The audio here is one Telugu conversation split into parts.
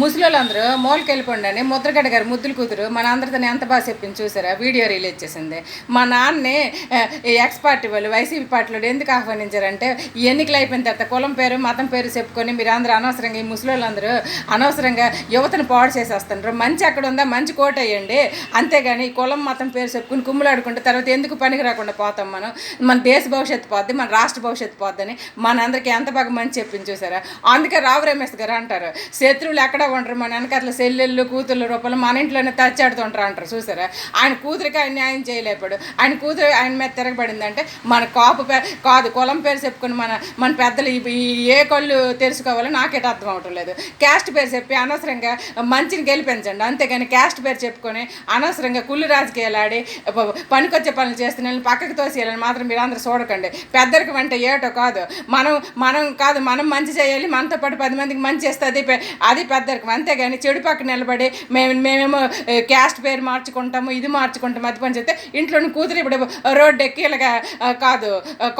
ముసలోళ్ళందరూ మూలకి వెళ్ళిపోండి అని ముద్రగడ్డ గారు ముద్దులు కూతురు మన అందరితో ఎంత బాగా చెప్పింది చూసారా? వీడియో రిలీజ్ చేసింది. మా నాన్నని ఈ ఎక్స్ పార్టీ వాళ్ళు వైసీపీ పార్టీలో ఎందుకు ఆహ్వానించారంటే ఎన్నికలు అయిపోయిన తర్వాత కులం పేరు మతం పేరు చెప్పుకొని మీరు అందరూ అనవసరంగా ఈ ముసలోళ్ళందరూ అనవసరంగా యువతను పాడు చేసేస్తున్నారు. మంచి అక్కడ ఉందా? మంచి కోట వేయండి. అంతేగాని కులం మతం పేరు చెప్పుకుని కుమ్ములాడుకుంటే తర్వాత ఎందుకు పనికి రాకుండా పోతాం మనం? మన దేశ భవిష్యత్తు పోద్ది మన రాష్ట్ర భవిష్యత్తు పోద్దని మనందరికీ ఎంత బాగా మంచి చెప్పింది చూసారా? అందుకే రావు రమేష్ గారు అంటారు శత్రువులు ఎక్కడ ఉండరు మన అట్లా సెల్లెళ్ళు కూతుర్ల రూపంలో మన ఇంట్లోనే తచ్చాడుతుంటారు అంటారు. చూసారా? ఆయన కూతురికి ఆయన న్యాయం చేయలేపాడు ఆయన కూతురు ఆయన మీద తిరగబడిందంటే మన కాపు పే కాదు కులం పేరు చెప్పుకుని మన మన పెద్దలు ఏ కళ్ళు తెలుసుకోవాలో నాకేట అర్థం అవటం లేదు. క్యాస్ట్ పేరు చెప్పి అనవసరంగా మంచిని గెలిపించండి. అంతేగాని క్యాస్ట్ పేరు చెప్పుకొని అనవసరంగా కుళ్ళు రాజకీయాలు ఆడి పనికొచ్చే పనులు చేస్తున్న పక్కకి తోసేయాలని మాత్రం మీరు అందరూ చూడకండి. పెద్దరికి అంటే ఏటో కాదు. మనం మనం కాదు మనం మంచి చేయాలి. మనతో పాటు పది మందికి మంచి చేస్తే అది పె- అది పెద్దరికి అంతేగాని చెడు పక్క నిలబడి మేము మేమేమో క్యాస్ట్ పేరు మార్చుకుంటాము ఇది మార్చుకుంటాము అది పని చెప్తే ఇంట్లోని కూతురు ఇప్పుడు రోడ్డు ఎక్కి ఇలాగా కాదు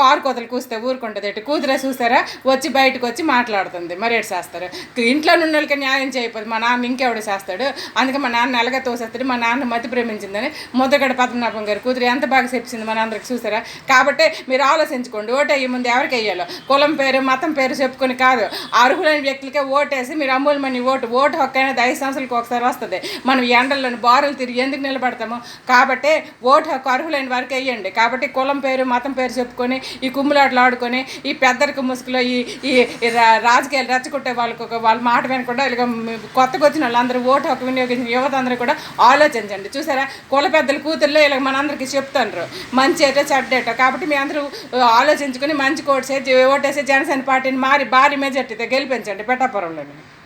కారు కోతలు కూస్తే ఊరుకుంటుంది ఎటు? కూతురే చూసారా వచ్చి బయటకు వచ్చి మాట్లాడుతుంది. మరి ఎటు చేస్తారు? ఇంట్లో ఉన్న వాళ్ళకి న్యాయం చేయకపోతే మా నాన్న ఇంకెవడు చేస్తాడు? అందుకే మా నాన్న ఎలాగ తోసేస్తాడు? మా నాన్న మతి ప్రేమించిందని ముద్దగడ పద్మనాభం గారు కూతురు ఎంత బాగా చెప్పింది మన అందరికి చూసారా? కాబట్టి మీరు ఆలోచించుకోండి ఓటు అయ్యే ముందు ఎవరికి వెయ్యాలో కులం పేరు మతం పేరు చెప్పుకొని కాదు అర్హులైన వ్యక్తులకే ఓటేసి మీరు అమూలమని ఓటు ఓటు హక్కు అనేది ఐదు సంవత్సరాలకు ఒకసారి వస్తుంది. మనం ఎండల్లోని బారులు తిరిగి ఎందుకు నిలబడతాము? కాబట్టి ఓటు హక్కు అర్హులైన వారికి వేయండి కాబట్టి కులం పేరు మతం పేరు చెప్పుకొని ఈ కుమ్ములాటలు ఆడుకొని ఈ పెద్దరికి ముసుగులో ఈ ఈ రా- రాజకీయాలు రెచ్చగొట్టే వాళ్ళకు ఒక వాళ్ళ మాట వినకుండా ఇలాగ కొత్తగా వచ్చిన వాళ్ళందరూ ఓటు హక్కు వినియోగించిన యువత అందరూ కూడా ఆలోచించండి. చూసారా? కుల పెద్దల కూతుర్లో ఇలా మనందరికీ చెప్తాను మంచి ఏటో చెడ్డేటో కాబట్టి మీ అందరూ ఆలోచించుకొని మంచి కోటేసి ఓటేసి జనసేన పార్టీని మారి భారీ మెజార్టీతో గెలిపించండి. పెట్టాపురంలోని.